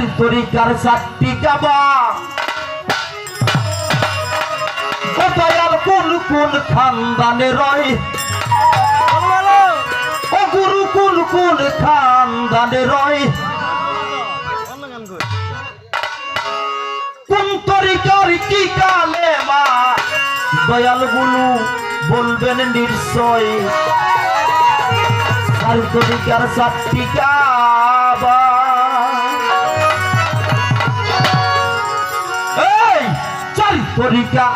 চারি তরিকার চারটি ও দয়াল কোন কোন খানদানে রয়? গুরু, কোন কোন খানদানে রয়? তরিকার দয়াল গুলু বলবেন নিশ্চয়। চারি তরিকার কাবা। তরিকা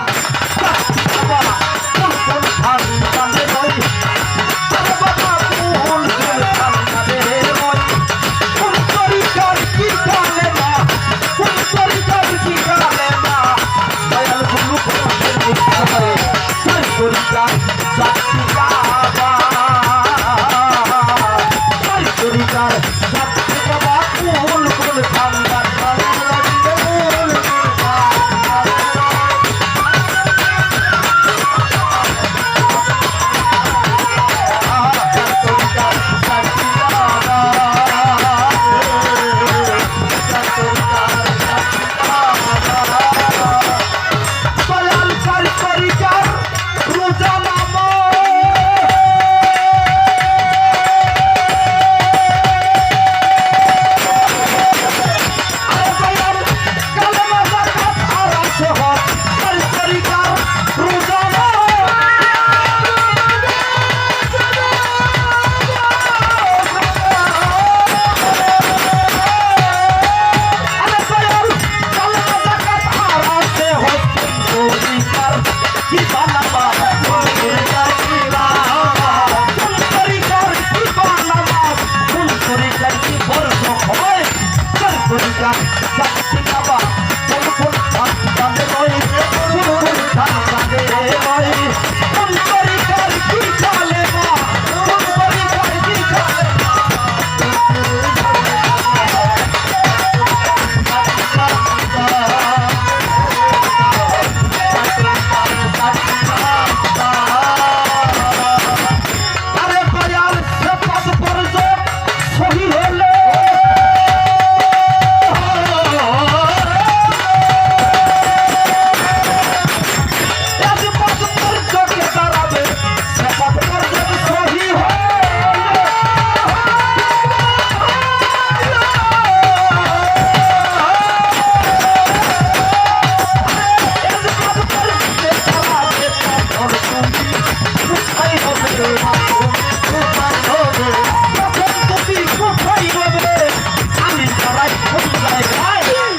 আরে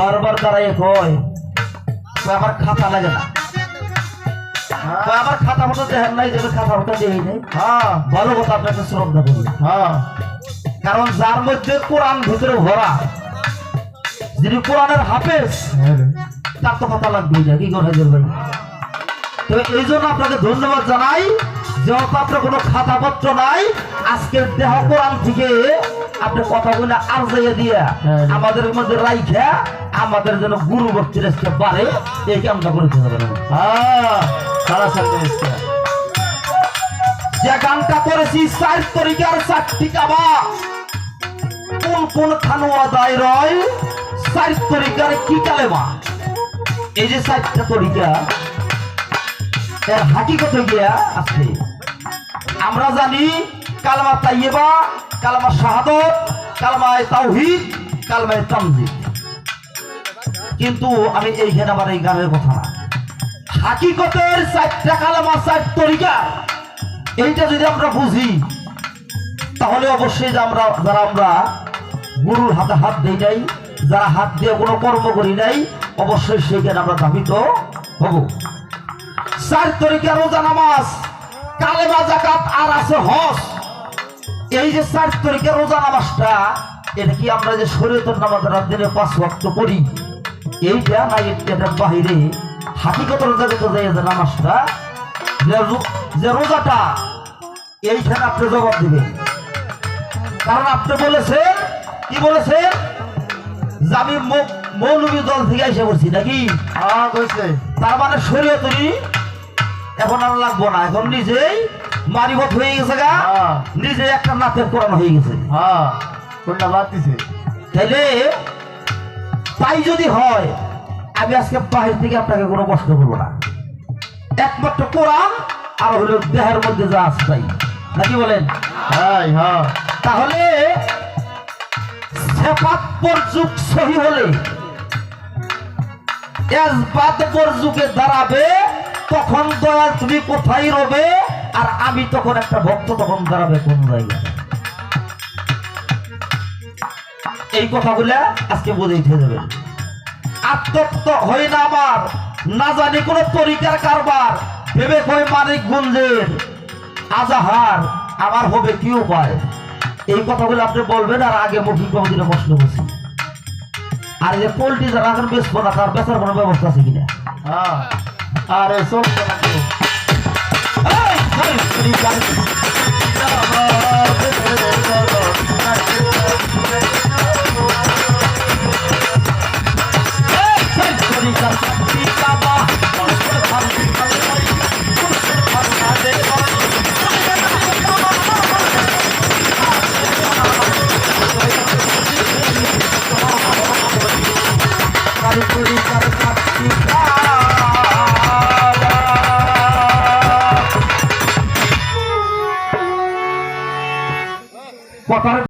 বারবার দাঁড়াই কয় আমার খাতা লাগে না। আমার খাতা মতো দেখেন নাই যেন খাতা মতো দিয়ে নেই। হ্যাঁ ভালো কথা আপনাকে শ্রদ্ধা করি হ্যাঁ কারণ যার মধ্যে কোরআন ভিতরে ভরা যিনি কোরআনের হাফেজ তার তো কথা লাগবে কি তো এই জন্য আপনাকে ধন্যবাদ জানাই যেহেতু আপনার কোনো খাতাপত্র নাই আজকের দেহ কোরআন থেকে আপনি কথাগুলো আর যাইয়া দিয়া হ্যাঁ। আমাদের মধ্যে রাইখা আমাদের যেন গুরু ভক্তির বাড়ে এই কামটা করতে হবে না। সারা সাথে এসছে। যে গানটা করেছি চার তরিকার চারটি কাবা। কোন কোন খানোয়া দায় রয় চার তরিকার কি কালেমা? এই যে চারটা তরিকা এর হাকিকত গিয়া আছে। আমরা জানি কালমা তাইয়েবা কালমা শাহাদত, কালমায় তাওহিদ, কালমায় তামজিদ। কিন্তু আমি এইখানে আমার এই গানের কথা না। হাকিকতের চারটা কালামা চার তরিকা। এইটা যদি আমরা বুঝি, তাহলে অবশ্যই আমরা যারা আমরা গুরুর হাতে হাত দেই নাই, যারা হাত দিয়ে কোনো কর্ম করি নাই, অবশ্যই সেইখানে আমরা ধাবিত হব। চার তরিকা রোজা নামাজ, কালেমা জাকাত আর আছে হজ। এই যে চার তরিকা রোজা নামাজটা এটা কি আমরা যে শরীয়তের নামাজ রাত দিনে পাঁচ ওয়াক্ত করি? এইটা না এটা বাহিরে হাকিকত রোজা যেতে যায় যে নামাজটা যে রোজাটা এইখানে আপনি জবাব দিবেন। কারণ আপনি বলেছেন কি বলেছেন? যে আমি মৌলবী দল থেকে এসে বলছি নাকি? হ্যাঁ তার মানে শরীয়তরি এখন আর লাগবো না এখন নিজেই মারিবত হয়ে গেছে গা। হ্যাঁ। নিজে একটা নাথের কোরআন হয়ে গেছে। হ্যাঁ কোনটা বাদ দিছে। তাইলে তাই যদি হয় আমি আজকে বাহির থেকে আপনাকে কোনো কষ্ট করব না। একমাত্র কোরআন আর হলো দেহের মধ্যে যা আছে তাই। নাকি বলেন? হ্যাঁ হ্যাঁ। তাহলে সেপাত যুগ সহি হলে এজবাত যুগে দাঁড়াবে তখন দয়া তুমি কোথায় রবে? আর আমি তখন একটা ভক্ত তখন দাঁড়াবে কোন জায়গায় এই কথাগুলা আজকে বুঝাইতে দেবে আত্মত্ব হয় না আমার না জানি কোন তরিকার কারবার। ভেবে কই মানিক গুঞ্জের আজাহার আমার হবে কি উপায়? এই কথাগুলো আপনি বলবেন আর আগে মৌখিক কমিটির প্রশ্ন করছি। আর যে পোল্ট্রি যারা এখন বেচবো না তার বেচার কোনো ব্যবস্থা আছে কিনা? হ্যাঁ। আরে সব এই, এই, তরিকার-